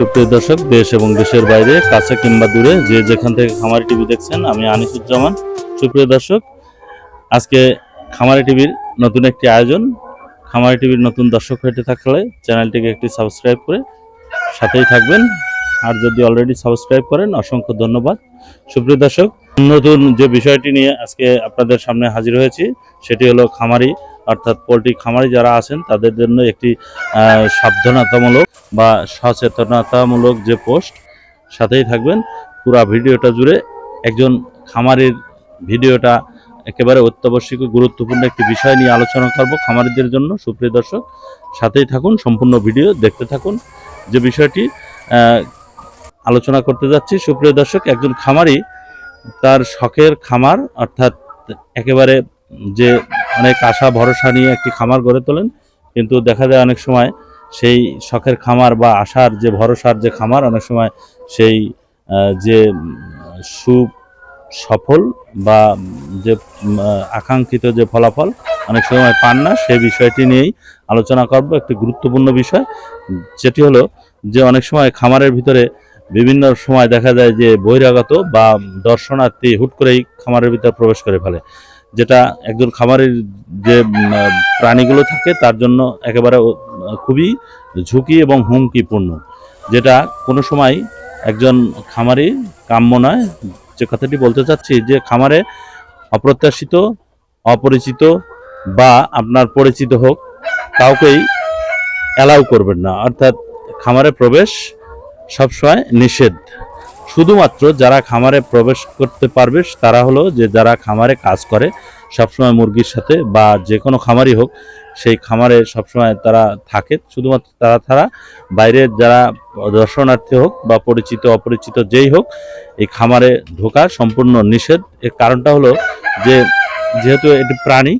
সুপ্রিয় দর্শক, দেশ এবং দেশের বাইরে, কাছে কিংবা দূরে, যে যেখান থেকে খামারি টিভি দেখছেন, আমি আনিসুজ্জামান। সুপ্রিয় দর্শক, আজকে খামারি টিভির নতুন একটি আয়োজন। খামারি টিভির নতুন দর্শক হয়ে থাকলে চ্যানেলটিকে একটি সাবস্ক্রাইব করে সাথেই থাকবেন। আর যদি অলরেডি সাবস্ক্রাইব করেন, অসংখ্য ধন্যবাদ। সুপ্রিয় দর্শক, নতুন যে বিষয়টি নিয়ে আজকে আপনাদের সামনে হাজির হয়েছি, সেটি হলো খামারি অর্থাৎ পোলট্রি খামারি যারা আছেন, তাদের জন্য একটি সাবধানতামূলক বা সচেতনতামূলক যে পোস্ট, সাথেই থাকবেন। পুরা ভিডিওটা জুড়ে একজন খামারির ভিডিওটা একেবারে অত্যাবশ্যক গুরুত্বপূর্ণ একটি বিষয় নিয়ে আলোচনা করব খামারিদের জন্য। সুপ্রিয় দর্শক, সাথেই থাকুন, সম্পূর্ণ ভিডিও দেখতে থাকুন। যে বিষয়টি আলোচনা করতে যাচ্ছি, সুপ্রিয় দর্শক, একজন খামারি তার শখের খামার, অর্থাৎ একেবারে যে অনেক আশা, ভরসা নিয়ে একটি খামার গড়ে তোলেন, কিন্তু দেখা যায় অনেক সময় সেই শখের খামার বা আশার যে ভরসার যে খামার, অনেক সময় সেই যে সু সফল বা যে আকাঙ্ক্ষিত যে ফলাফল অনেক সময় পান না সেই বিষয়টি নিয়েই আলোচনা করব। একটি গুরুত্বপূর্ণ বিষয়, যেটি হলো যে অনেক সময় খামারের ভিতরে বিভিন্ন সময় দেখা যায় যে বহিরাগত বা দর্শনার্থী হুট করেই খামারের ভিতরে প্রবেশ করে ফেলে। যেটা একজন খামারের যে প্রাণীগুলো থাকে, তার জন্য একেবারে খুবই ঝুঁকি এবং হুমকিপূর্ণ। যেটা কোনো সময় একজন খামারি কাম্য নয়, যে কথাটি বলতে চাচ্ছি যে, খামারে অপ্রত্যাশিত, অপরিচিত বা আপনার পরিচিত হোক, কাউকেই অ্যালাউ করবেন না। অর্থাৎ খামারে প্রবেশ সবসময় নিষেধ। শুধুমাত্র যারা খামারে প্রবেশ করতে পারবে, তারা হলো যে যারা খামারে কাজ করে, সবসময় মুরগির সাথে বা যে কোনো খামারই হোক, সেই খামারে সবসময় তারা থাকে। শুধুমাত্র তারা ছাড়া বাইরের যারা দর্শনার্থী হোক বা পরিচিত, অপরিচিত যেই হোক, এই খামারে ঢোকা সম্পূর্ণ নিষেধ। এর কারণটা হলো যে, যেহেতু এটি প্রাণী,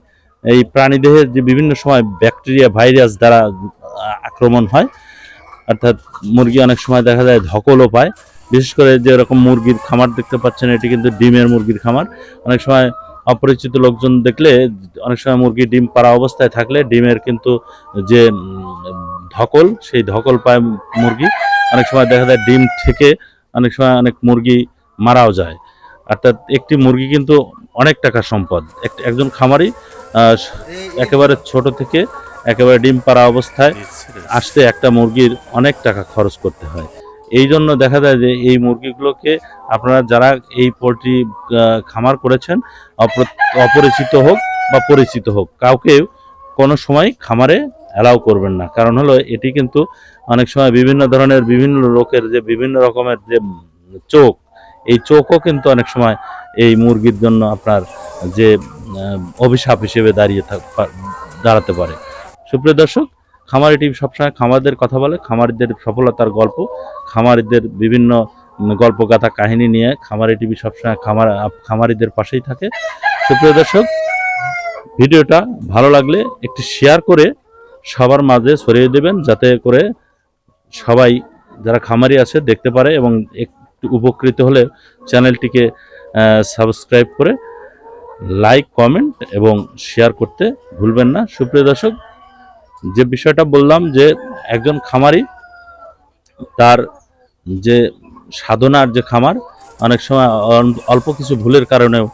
এই প্রাণী দেহের যে বিভিন্ন সময় ব্যাকটেরিয়া, ভাইরাস দ্বারা আক্রমণ হয়, অর্থাৎ মুরগি অনেক সময় দেখা যায় ধকলও পায়। বিশেষ করে যে এরকম মুরগির খামার দেখতে পাচ্ছেন এটি কিন্তু ডিমের মুরগির খামার। অনেক সময় অপরিচিত লোকজন দেখলে অনেক সময় মুরগি ডিম পাড়া অবস্থায় থাকলে ডিমের কিন্তু যে ধকল সেই ধকল পায় মুরগি। অনেক সময় দেখা যায় ডিম থেকে অনেক সময় অনেক মুরগি মারাও যায়। অর্থাৎ একটি মুরগি কিন্তু অনেক টাকার সম্পদ। এক- একজন খামারি একেবারে ছোট থেকে একেবারে ডিম পাড়া অবস্থায় আসতে একটা মুরগির অনেক টাকা খরচ করতে হয়। এই জন্য দেখা যায় যে এই মুরগিগুলোকে আপনারা যারা এই পোলট্রি খামার করেছেন, অপ্র- অপরিচিত হোক বা পরিচিত হোক, কাউকে কোনো সময় খামারে অ্যালাউ করবেন না। কারণ হলো এটি কিন্তু অনেক সময় বিভিন্ন ধরনের বিভিন্ন লোকের যে বিভিন্ন রকমের যে চোখ, এই চোখও কিন্তু অনেক সময় এই মুরগির জন্য আপনার যে অভিশাপ হিসেবে দাঁড়িয়ে থাক দাঁড়াতে পারে। সুপ্রিয় দর্শক খামারি টিভি সবসময় খামারদের কথা বলে, খামারিদের সফলতার গল্প, খামারিদের বিভিন্ন গল্পগাথা কাহিনী নিয়ে খামারি টিভি সবসময় খামার, খামারিদের পাশেই থাকে। সুপ্রিয় দর্শক, ভিডিওটা ভালো লাগলে একটি শেয়ার করে সবার মাঝে ছড়িয়ে দেবেন, যাতে করে সবাই যারা খামারি আছে দেখতে পারে এবং একটু উপকৃত হলে চ্যানেলটিকে সাবস্ক্রাইব করে লাইক কমেন্ট এবং শেয়ার করতে ভুলবেন না। সুপ্রিয় দর্শক যে বিষয়টা বললাম যে একজন খামারি, তার যে সাধনার যে খামার, অনেক সময় অল্প কিছু ভুলের কারণেও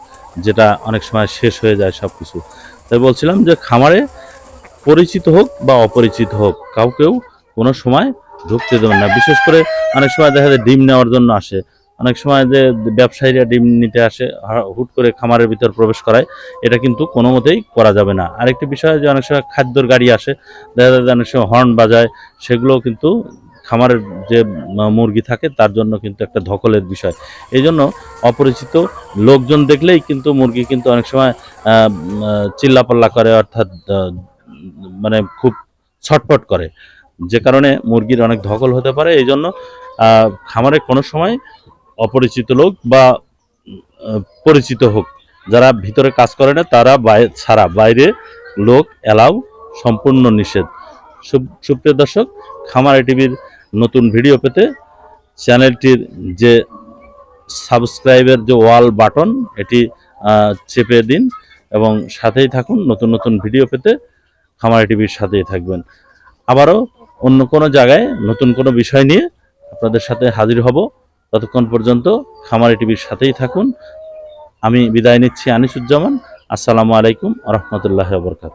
যেটা অনেক সময় শেষ হয়ে যায় সব কিছু তাই বলছিলাম যে খামারে পরিচিত হোক বা অপরিচিত হোক, কাউকেও কোনো সময় ঢুকতে দেবেন না। বিশেষ করে অনেক সময় দেখা যায় ডিম নেওয়ার জন্য আসে অনেক সময় যে ব্যবসায়ীরা ডিম নিতে আসে হুট করে খামারের ভিতর প্রবেশ করায়, এটা কিন্তু কোনো মতেই করা যাবে না। আরেকটি বিষয় যে অনেক সময় খাদ্যর গাড়ি আসে, দেখা যায় অনেক সময় হর্ন বাজায় সেগুলো কিন্তু খামারের যে মুরগি থাকে, তার জন্য কিন্তু একটা ধকলের বিষয়। এই জন্য অপরিচিত লোকজন দেখলেই কিন্তু মুরগি কিন্তু অনেক সময় চিল্লাপাল্লা করে, অর্থাৎ মানে খুব ছটফট করে। যে কারণে মুরগির অনেক ধকল হতে পারে, এই জন্য খামারে কোনো সময় অপরিচিত লোক বা পরিচিত হোক, যারা ভিতরে কাজ করে না, তারা ছাড়া বাইরে লোক অ্যালাউ সম্পূর্ণ নিষেধ। সুপ- সুপ্রিয় দর্শক, খামারে টিভির নতুন ভিডিও পেতে চ্যানেলটির যে সাবস্ক্রাইবের যে ওয়াল বাটন, এটি চেপে দিন এবং সাথেই থাকুন নতুন নতুন ভিডিও পেতে খামারে টিভির সাথেই থাকবেন। আবারও অন্য কোনো জায়গায় নতুন কোনো বিষয় নিয়ে আপনাদের সাথে হাজির হব। ততক্ষণ পর্যন্ত খামারি টিভির সাথেই থাকুন। আমি বিদায় নিচ্ছি আনিসুজ্জামান। আসসালামু আলাইকুম রহমতুল্লাহ বরকাত